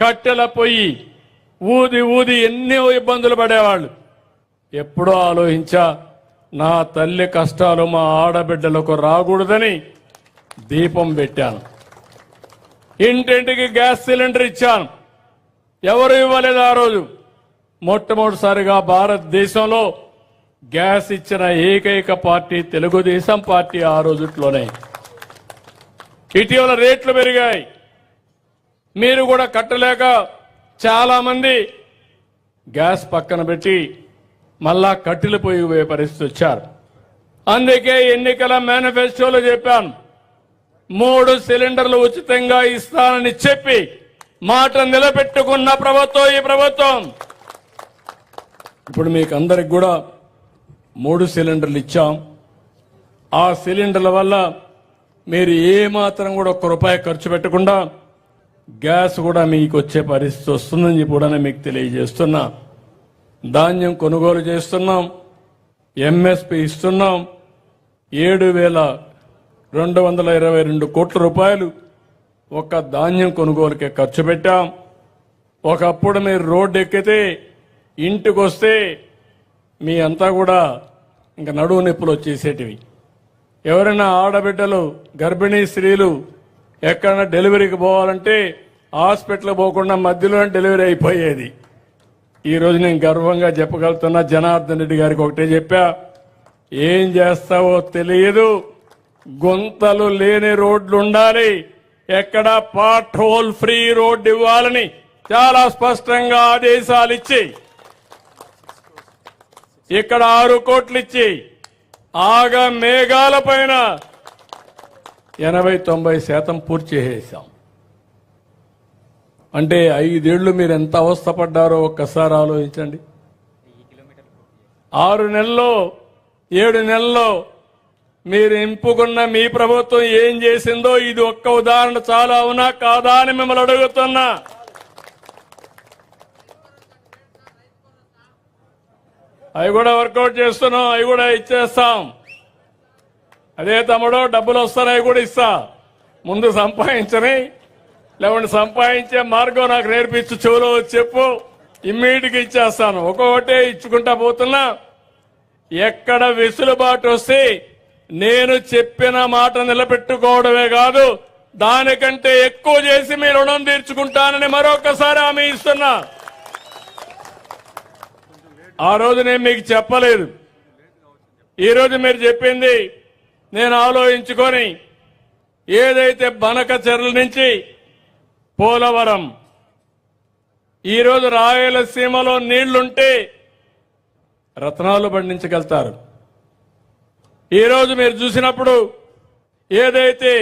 కట్టెల పొయ్యి ఊది ఊది ఎన్నో ఇబ్బందులు పడేవాళ్ళు. ఎప్పుడో ఆలోచించా నా తల్లి కష్టాలు మా ఆడబిడ్డలకు రాకూడదని దీపం పెట్టాను. ఇంటింటికి గ్యాస్ సిలిండర్ ఇచ్చాను. ఎవరు ఇవ్వలేదు ఆ రోజు. మొట్టమొదటిసారిగా భారతదేశంలో గ్యాస్ ఇచ్చిన ఏకైక పార్టీ తెలుగుదేశం పార్టీ ఆ రోజుట్లోనే. ఇటీవల రేట్లు పెరిగాయి. మీరు కూడా కట్టలేక చాలా మంది గ్యాస్ పక్కన పెట్టి మళ్ళా కట్టెలు పోయి పరిస్థితి వచ్చారు. అందుకే ఎన్నికల మేనిఫెస్టోలో చెప్పాను మూడు సిలిండర్లు ఉచితంగా ఇస్తానని చెప్పి మాట నిలబెట్టుకున్న ప్రభుత్వం ఈ ప్రభుత్వం. ఇప్పుడు మీకు అందరికి కూడా మూడు సిలిండర్లు ఇచ్చాం. ఆ సిలిండర్ల వల్ల మీరు ఏ మాత్రం కూడా ఒక్క రూపాయి ఖర్చు పెట్టకుండా గ్యాస్ కూడా మీకు వచ్చే పరిస్థితి వస్తుందని చెప్పి కూడా మీకు తెలియజేస్తున్నా. ధాన్యం కొనుగోలు చేస్తున్నాం. ఎంఎస్పి ఇస్తున్నాం. ఏడు వేల రెండు వందల ఇరవై రెండు కోట్ల రూపాయలు ఒక ధాన్యం కొనుగోలుకే ఖర్చు పెట్టాం. ఒకప్పుడు మీరు రోడ్డు ఎక్కితే ఇంటికి వస్తే మీ అంతా కూడా ఇంకా నడువు నొప్పులు వచ్చేసేటివి. ఎవరైనా ఆడబిడ్డలు గర్భిణీ స్త్రీలు ఎక్కడన్నా డెలివరీకి పోవాలంటే హాస్పిటల్ పోకుండా మధ్యలోనే డెలివరీ అయిపోయేది. ఈరోజు నేను గర్వంగా చెప్పగలుగుతున్నా జనార్దన్ రెడ్డి గారికి ఒకటే చెప్పా ఏం చేస్తావో తెలియదు. గుంతలు లేని రోడ్లు ఉండాలి. ఎక్కడ పాట్ హోల్ ఫ్రీ రోడ్డు ఇవ్వాలని చాలా స్పష్టంగా ఆదేశాలు ఇచ్చి ఇక్కడ ఆరు కోట్లు ఇచ్చి ఆగ మేఘాల పైన ఎనభై తొంభై శాతం పూర్తి చేసేసాం అంటే ఐదేళ్ళు మీరు ఎంత అవస్థపడ్డారో ఒక్కసారి ఆలోచించండి. ఆరు నెలల్లో ఏడు నెలల్లో మీరు ఎంపుకున్న మీ ప్రభుత్వం ఏం చేసిందో ఇది ఒక్క ఉదాహరణ చాలా అవునా కాదా అని మిమ్మల్ని అడుగుతున్నా. అవి కూడా వర్కౌట్ చేస్తున్నాం అవి కూడా ఇచ్చేస్తాం. అదే తమ్ముడు డబ్బులు వస్తానవి కూడా ఇస్తా. ముందు సంపాదించని లేకుంటే సంపాదించే మార్గం నాకు నేర్పించు చెవులో చెప్పు. ఇమ్మీడియట్గా ఇచ్చేస్తాను. ఒక్కొక్కటే ఇచ్చుకుంటా పోతున్నా. ఎక్కడ వెసులుబాటు వస్తే నేను చెప్పిన మాట నిలబెట్టుకోవడమే కాదు దానికంటే ఎక్కువ చేసి మీ రుణం తీర్చుకుంటానని మరొకసారి హామీ ఇస్తున్నా. ఆ రోజు నేను మీకు చెప్పలేదు. ఈ రోజు మీరు చెప్పింది నేను ఆలోచించుకొని ఏదైతే బనక చెర్ల నుంచి పోలవరం ఈరోజు రాయలసీమలో నీళ్ళుంటే రత్నాలు పండించగలుగుతారు. ఈరోజు మీరు చూసినప్పుడు ఏదైతే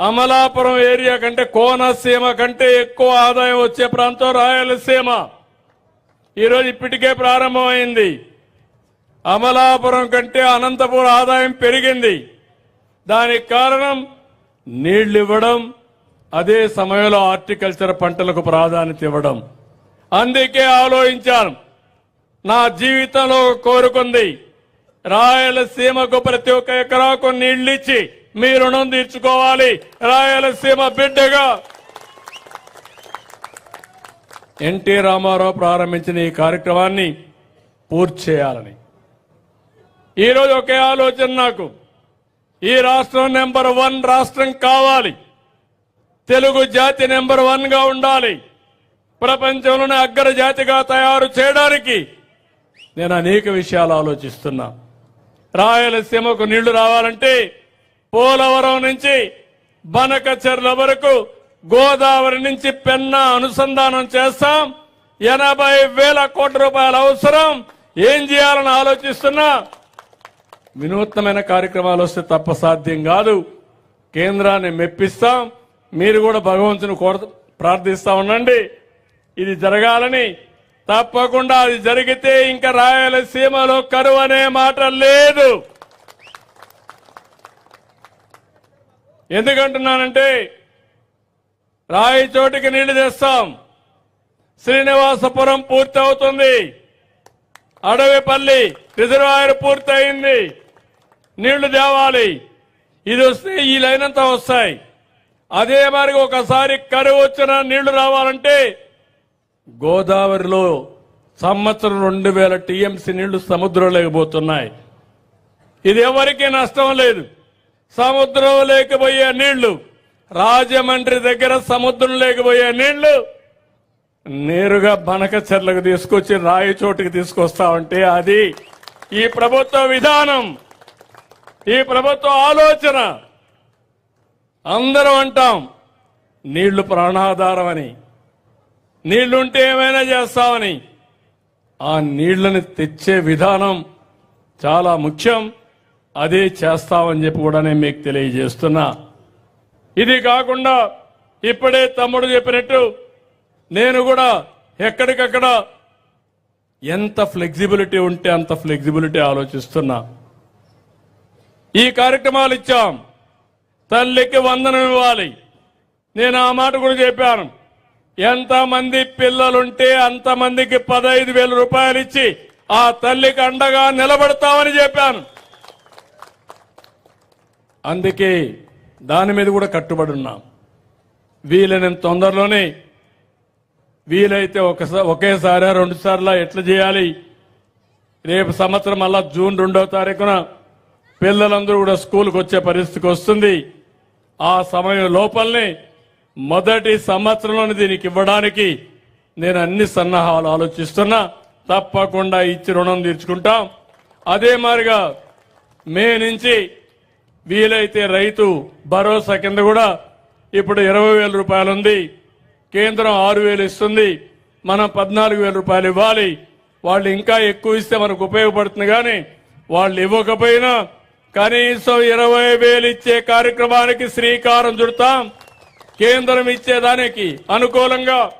అమలాపురం ఏరియా కంటే కోనసీమ కంటే ఎక్కువ ఆదాయం వచ్చే ప్రాంతం రాయలసీమ. ఈరోజు ఇప్పటికే ప్రారంభమైంది. అమలాపురం కంటే అనంతపురం ఆదాయం పెరిగింది. దానికి కారణం నీళ్ళు ఇవ్వడం అదే సమయంలో హార్టికల్చర్ పంటలకు ప్రాధాన్యత ఇవ్వడం. అందుకే ఆలోచించాను నా జీవితంలో కోరుకుంది రాయలసీమకు ప్రతి ఒక్క ఎకరాకు నీళ్ళిచ్చి మీ రుణం తీర్చుకోవాలి. రాయలసీమ బిడ్డగా. ఎన్టీ రామారావు ప్రారంభించిన ఈ కార్యక్రమాన్ని పూర్తి చేయాలని. ఈరోజు ఒకే ఆలోచన నాకు. ఈ రాష్ట్రం నెంబర్ వన్ రాష్ట్రం కావాలి. తెలుగు జాతి నెంబర్ వన్గా ఉండాలి. ప్రపంచంలోనే అగ్ర జాతిగా తయారు చేయడానికి నేను అనేక విషయాలు ఆలోచిస్తున్నా. రాయలసీమకు నీళ్ళు రావాలంటే పోలవరం నుంచి బనకచెర్ల వరకు గోదావరి నుంచి పెన్న అనుసంధానం చేస్తాం. ఎనభై వేల కోట్ల రూపాయల అవసరం. ఏం చేయాలని ఆలోచిస్తున్నా? వినూత్నమైన కార్యక్రమాలు వస్తే తప్ప సాధ్యం కాదు. కేంద్రాన్ని మెప్పిస్తాం. మీరు కూడా భగవంతుని కోర ప్రార్థిస్తా ఉండండి. ఇది జరగాలని. తప్పకుండా అది జరిగితే ఇంకా రాయలసీమలో కరువు అనే మాట లేదు. ఎందుకంటున్నానంటే రాయి చోటికి నీళ్ళు తెస్తాం. శ్రీనివాసపురం పూర్తి అవుతుంది అడవిపల్లి రిజర్వాయర్ పూర్తయింది. నీళ్ళు తేవాలి. ఇది వస్తే ఈ లైన్ అంతా వస్తాయి. అదే మరి ఒకసారి కరువు వచ్చిన నీళ్ళు రావాలంటే గోదావరిలో సంవత్సరం రెండు వేల టీఎంసీ నీళ్ళు సముద్రంలోకి లేకపోతున్నాయి ఇది ఎవరికీ నష్టం లేదు. సముద్రం లేకపోయే నీళ్ళు రాజమండ్రి దగ్గర సముద్రం లేకపోయే నీళ్ళు నేరుగా బనక చెర్లకు తీసుకొచ్చి రాయి చోటుకి తీసుకొస్తామంటే అది ఈ ప్రభుత్వ విధానం. ఈ ప్రభుత్వ ఆలోచన అందరం అంటాం నీళ్ళు ప్రాణాధారం అని. నీళ్ళుంటే ఏమైనా చేస్తామని. ఆ నీళ్ళను తెచ్చే విధానం చాలా ముఖ్యం. అదే చేస్తామని చెప్పి కూడా నేను మీకు తెలియజేస్తున్నా. ఇది కాకుండా ఇప్పుడే తమ్ముడు చెప్పినట్టు నేను కూడా ఎక్కడికక్కడ ఎంత ఫ్లెక్సిబిలిటీ ఉంటే అంత ఫ్లెక్సిబిలిటీ ఆలోచిస్తున్నా. ఈ కార్యక్రమాలు ఇచ్చాం. తల్లికి వందనం ఇవ్వాలి. నేను ఆ మాట కూడా చెప్పాను. ఎంతమంది పిల్లలుంటే అంతమందికి పదహైదు వేల రూపాయలు ఇచ్చి ఆ తల్లికి అండగా నిలబడతామని చెప్పాను. అందుకే దాని మీద కూడా కట్టుబడి ఉన్నాం. వీలైనంత తొందరలోనే వీలైతే ఒకసారి ఒకేసారి రెండు సార్లు ఎట్లా చేయాలి? రేపు సంవత్సరం మళ్ళా జూన్ రెండో తారీఖున పిల్లలందరూ కూడా స్కూల్కి వచ్చే పరిస్థితికి వస్తుంది. ఆ సమయం లోపలనే మొదటి సంవత్సరంలోనే దీనికి ఇవ్వడానికి నేను అన్ని సన్నాహాలు ఆలోచిస్తున్నా. తప్పకుండా ఇచ్చి రుణం తీర్చుకుంటాం. అదే మాదిరిగా మే నుంచి వీలైతే రైతు భరోసా కింద కూడా ఇప్పుడు ఇరవై వేల రూపాయలు ఉంది. కేంద్రం ఆరు వేలు ఇస్తుంది. మనం పద్నాలుగు వేల రూపాయలు ఇవ్వాలి. వాళ్ళు ఇంకా ఎక్కువ ఇస్తే మనకు ఉపయోగపడుతుంది కానీ వాళ్ళు ఇవ్వకపోయినా కనీసం ఇరవై వేలు ఇచ్చే కార్యక్రమానికి శ్రీకారం చుడతాం. కేంద్రం ఇచ్చేదానికి అనుకూలంగా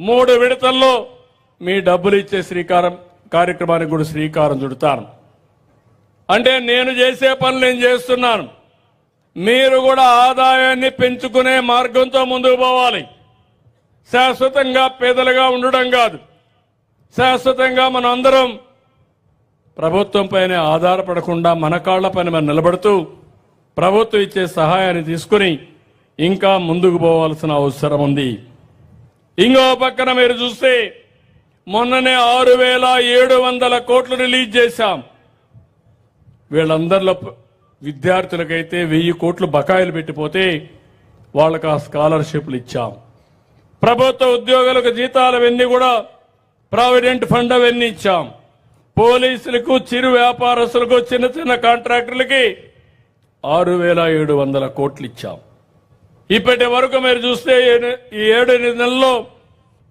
మూడు విడతల్లో మీ డబ్బులు ఇచ్చే శ్రీకారం కార్యక్రమానికి కూడా శ్రీకారం చుడతాను. అంటే నేను చేసే పనులు నేను చేస్తున్నాను. మీరు కూడా ఆదాయాన్ని పెంచుకునే మార్గంతో ముందుకు పోవాలి. శాశ్వతంగా పేదలుగా ఉండడం కాదు. శాశ్వతంగా మనందరం ప్రభుత్వంపైనే ప్రభుత్వం పైన ఆధారపడకుండా మన కాళ్ళ పైన మనం నిలబడుతూ ప్రభుత్వం ఇచ్చే సహాయాన్ని తీసుకుని ఇంకా ముందుకు పోవాల్సిన అవసరం ఉంది. ఇంకో పక్కన మీరు చూస్తే మొన్ననే ఆరు వేల ఏడు వందల కోట్లు రిలీజ్ చేశాం. వీళ్ళందరిలో విద్యార్థులకైతే వెయ్యి కోట్లు బకాయిలు పెట్టిపోతే వాళ్ళకు ఆ స్కాలర్షిప్లు ఇచ్చాం. ప్రభుత్వ ఉద్యోగులకు జీతాలు అవన్నీ కూడా ప్రావిడెంట్ ఫండ్ అవన్నీ ఇచ్చాం. పోలీసులకు చిరు వ్యాపారస్తులకు చిన్న చిన్న కాంట్రాక్టర్లకి ఆరు వేల ఏడు వందల కోట్లు ఇచ్చాం ఇప్పటి వరకు మీరు చూస్తే ఈ ఏడు ఎనిమిది నెలల్లో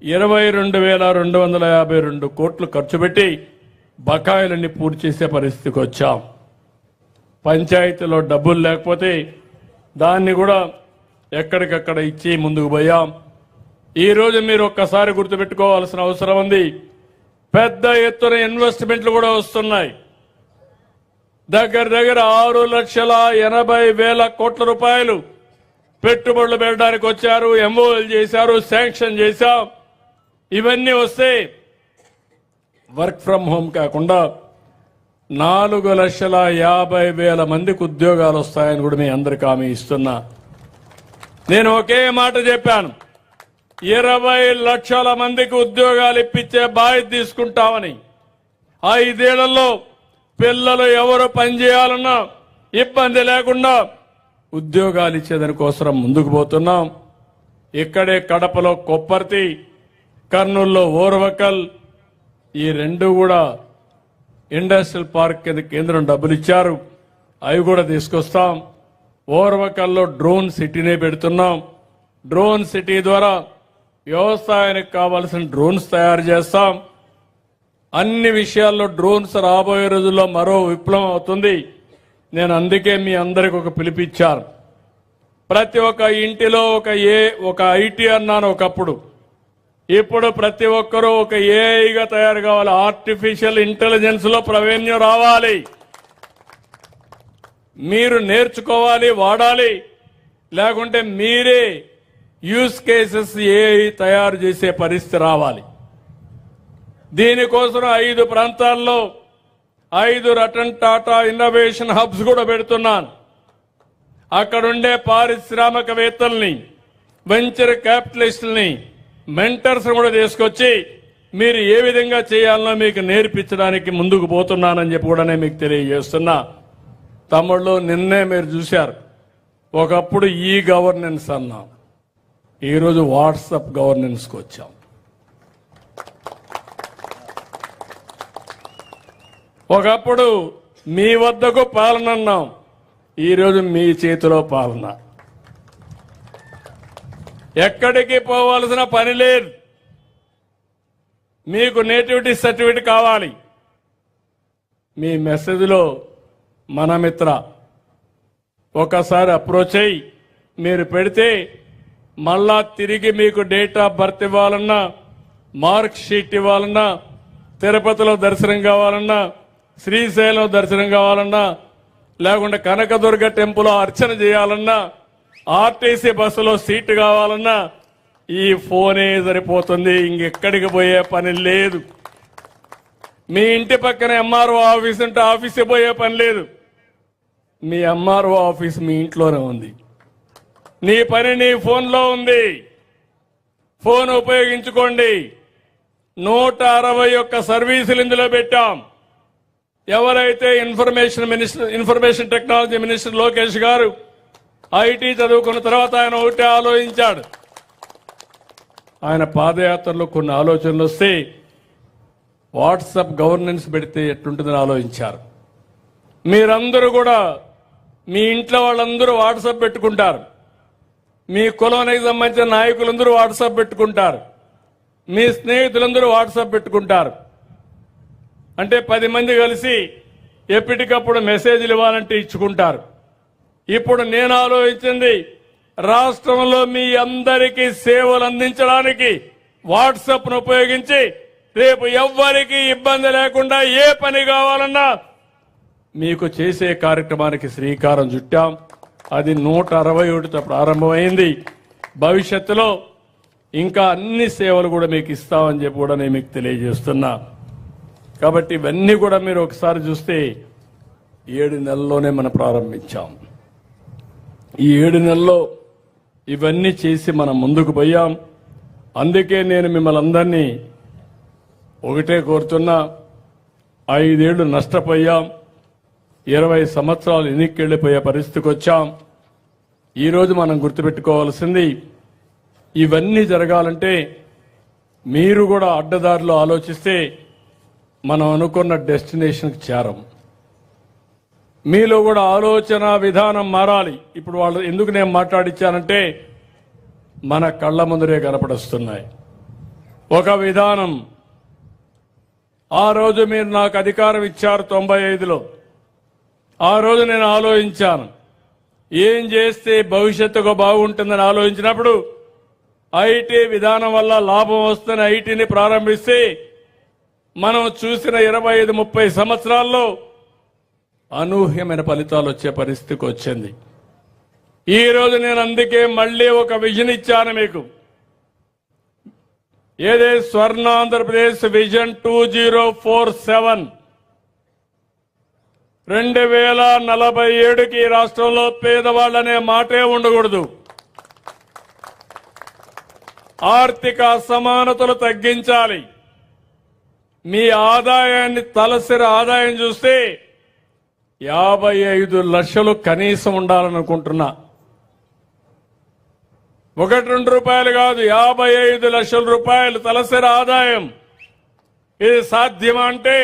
ఇరవై రెండు వేల రెండు వందల యాభై రెండు కోట్లు ఖర్చు పెట్టి బకాయిలన్నీ పూర్తి చేసే పరిస్థితికి వచ్చాం. పంచాయతీలో డబ్బులు లేకపోతే దాన్ని కూడా ఎక్కడికక్కడ ఇచ్చి ముందుకు పోయాం. ఈరోజు మీరు ఒక్కసారి గుర్తుపెట్టుకోవాల్సిన అవసరం ఉంది. పెద్ద ఎత్తున ఇన్వెస్ట్మెంట్లు కూడా వస్తున్నాయి. దగ్గర దగ్గర ఆరు లక్షల ఎనభై వేల కోట్ల రూపాయలు పెట్టుబడులు పెట్టడానికి వచ్చారు ఎంఓఎల్ చేశారు శాంక్షన్ చేశాం. ఇవన్నీ వస్తే వర్క్ ఫ్రం హోమ్ కాకుండా నాలుగు లక్షల యాభై వేల మందికి ఉద్యోగాలు వస్తాయని కూడా మీ అందరికి హామీ ఇస్తున్నా. నేను ఒకే మాట చెప్పాను. ఇరవై లక్షల మందికి ఉద్యోగాలు ఇప్పించే బాధ్యత తీసుకుంటామని ఐదేళ్ళలో పిల్లలు ఎవరు పనిచేయాలన్నా ఇబ్బంది లేకుండా ఉద్యోగాలు ఇచ్చేదాని కోసం ముందుకు పోతున్నాం. ఇక్కడే కడపలో కొప్పర్తి కర్నూలులో ఓర్వకల్ ఈ రెండు కూడా ఇండస్ట్రియల్ పార్క్ కింద కేంద్రం డబ్బులు ఇచ్చారు. అవి కూడా తీసుకొస్తాం. ఓర్వకల్లో డ్రోన్ సిటీనే పెడుతున్నాం. డ్రోన్ సిటీ ద్వారా వ్యవసాయానికి కావాల్సిన డ్రోన్స్ తయారు చేస్తాం. అన్ని విషయాల్లో డ్రోన్స్ రాబోయే రోజుల్లో మరో విప్లవం అవుతుంది. నేను అందుకే మీ అందరికి ఒక పిలిపిచ్చాను ప్రతి ఒక్క ఇంటిలో ఒక ఏ ఒక ఐటీ అన్నాను ఒకప్పుడు. ఇప్పుడు ప్రతి ఒక్కరూ ఒక ఏఐగా తయారు కావాలి. ఆర్టిఫిషియల్ ఇంటెలిజెన్స్లో ప్రావీణ్యం రావాలి. మీరు నేర్చుకోవాలి వాడాలి. లేకుంటే మీరే యూస్ కేసెస్ ఏఐ తయారు చేసే పరిస్థితి రావాలి. దీనికోసం ఐదు ప్రాంతాల్లో ఐదు రతన్ టాటా ఇన్నోవేషన్ హబ్స్ కూడా పెడుతున్నాను. అక్కడుండే పారిశ్రామికవేత్తల్ని వెంచర్ క్యాపిటలిస్టుల్ని మెంటర్స్ కూడా తీసుకొచ్చి మీరు ఏ విధంగా చేయాలనో మీకు నేర్పించడానికి ముందుకు పోతున్నానని చెప్పి కూడా నేను మీకు తెలియజేస్తున్నా. తమ్ముళ్ళు నిన్నే మీరు చూశారు. ఒకప్పుడు ఈ గవర్నెన్స్ అన్నాం. ఈరోజు వాట్సాప్ గవర్నెన్స్కి వచ్చాం. ఒకప్పుడు మీ వద్దకు పాలన అన్నాం. ఈరోజు మీ చేతిలో పాలన. ఎక్కడికి పోవాల్సిన పని లేదు. మీకు నేటివిటీ సర్టిఫికేట్ కావాలి. మీ మెసేజ్లో మన మిత్ర ఒకసారి అప్రోచ్ అయ్యి మీరు పెడితే మళ్ళా తిరిగి మీకు డేట్ ఆఫ్ బర్త్ ఇవ్వాలన్నా మార్క్ షీట్ ఇవ్వాలన్నా తిరుపతిలో దర్శనం కావాలన్నా శ్రీశైలం దర్శనం కావాలన్నా లేకుంటే కనకదుర్గ టెంపుల్లో అర్చన చేయాలన్నా ఆర్టీసీ బస్సులో సీటు కావాలన్నా ఈ ఫోనే సరిపోతుంది. ఇంకెక్కడికి పోయే పని లేదు. మీ ఇంటి పక్కన ఎంఆర్ఓ ఆఫీస్ ఉంటే ఆఫీస్కి పోయే పని లేదు. మీ ఎంఆర్ఓ ఆఫీస్ మీ ఇంట్లోనే ఉంది. నీ పని నీ ఫోన్లో ఉంది. ఫోన్ ఉపయోగించుకోండి. నూట అరవై ఒక్క సర్వీసులు ఇందులో పెట్టాం. ఎవరైతే information minister information technology minister Lokesh garu IT చదువుకున్న తర్వాత ఆయన ఒకటే ఆలోచించాడు. ఆయన పాదయాత్రలో కొన్ని ఆలోచనలు వస్తే వాట్సాప్ గవర్నెన్స్ పెడితే ఎట్లుంటుందని ఆలోచించారు. మీరందరూ కూడా మీ ఇంట్లో వాళ్ళందరూ వాట్సాప్ పెట్టుకుంటారు. మీ కులానికి సంబంధించిన నాయకులందరూ వాట్సాప్ పెట్టుకుంటారు. మీ స్నేహితులందరూ వాట్సాప్ పెట్టుకుంటారు. అంటే పది మంది కలిసి ఎప్పటికప్పుడు మెసేజ్లు ఇవ్వాలంటే ఇచ్చుకుంటారు. ఇప్పుడు నేను ఆలోచించింది రాష్ట్రంలో మీ అందరికీ సేవలు అందించడానికి వాట్సాప్ను ఉపయోగించి రేపు ఎవ్వరికీ ఇబ్బంది లేకుండా ఏ పని కావాలన్నా మీకు చేసే కార్యక్రమానికి శ్రీకారం చుట్టాం. అది నూట అరవై ఒకటితో ప్రారంభమైంది. భవిష్యత్తులో ఇంకా అన్ని సేవలు కూడా మీకు ఇస్తామని చెప్పి కూడా నేను మీకు తెలియజేస్తున్నా. కాబట్టి ఇవన్నీ కూడా మీరు ఒకసారి చూస్తే ఏడు నెలల్లోనే మనం ప్రారంభించాం. ఈ ఏడు నెలల్లో ఇవన్నీ చేసి మనం ముందుకు పోయాం. అందుకే నేను మిమ్మల్ని అందరినీ ఒకటే కోరుతున్నా. ఐదేళ్ళు నష్టపోయాం. ఇరవై సంవత్సరాలు ఎన్నికెళ్ళిపోయే పరిస్థితికి వచ్చాం. ఈరోజు మనం గుర్తుపెట్టుకోవాల్సింది ఇవన్నీ జరగాలంటే మీరు కూడా అడ్డదారిలో ఆలోచిస్తే మనం అనుకున్న డెస్టినేషన్కి చేరం. మీలో కూడా ఆలోచన విధానం మారాలి. ఇప్పుడు వాళ్ళు ఎందుకు నేను మాట్లాడిచ్చానంటే మన కళ్ళ ముందరే కనపడుస్తున్నాయి. ఒక విధానం ఆ రోజు మీరు నాకు అధికారం ఇచ్చారు తొంభై ఐదులో. ఆ రోజు నేను ఆలోచించాను. ఏం చేస్తే భవిష్యత్తుకు బాగుంటుందని ఆలోచించినప్పుడు ఐటీ విధానం వల్ల లాభం వస్తున్న ఐటీని ప్రారంభిస్తే మనం చూసిన ఇరవై ఐదు ముప్పై సంవత్సరాల్లో అనూహ్యమైన ఫలితాలు వచ్చే పరిస్థితికి వచ్చింది. ఈరోజు నేను అందుకే మళ్ళీ ఒక విజన్ ఇచ్చాను మీకు. ఏదే స్వర్ణ Andhra Pradesh vision two zero four seven రెండు వేల నలభై ఏడుకి రాష్ట్రంలో పేదవాళ్ళనే మాటే ఉండకూడదు. ఆర్థిక అసమానతలు తగ్గించాలి. మీ ఆదాయాన్ని తలసిరి ఆదాయం చూస్తే యాభై ఐదు లక్షలు కనీసం ఉండాలనుకుంటున్నా. ఒకటి రెండు రూపాయలు కాదు యాభై ఐదు లక్షల రూపాయలు తలసరి ఆదాయం. ఇది సాధ్యమా అంటే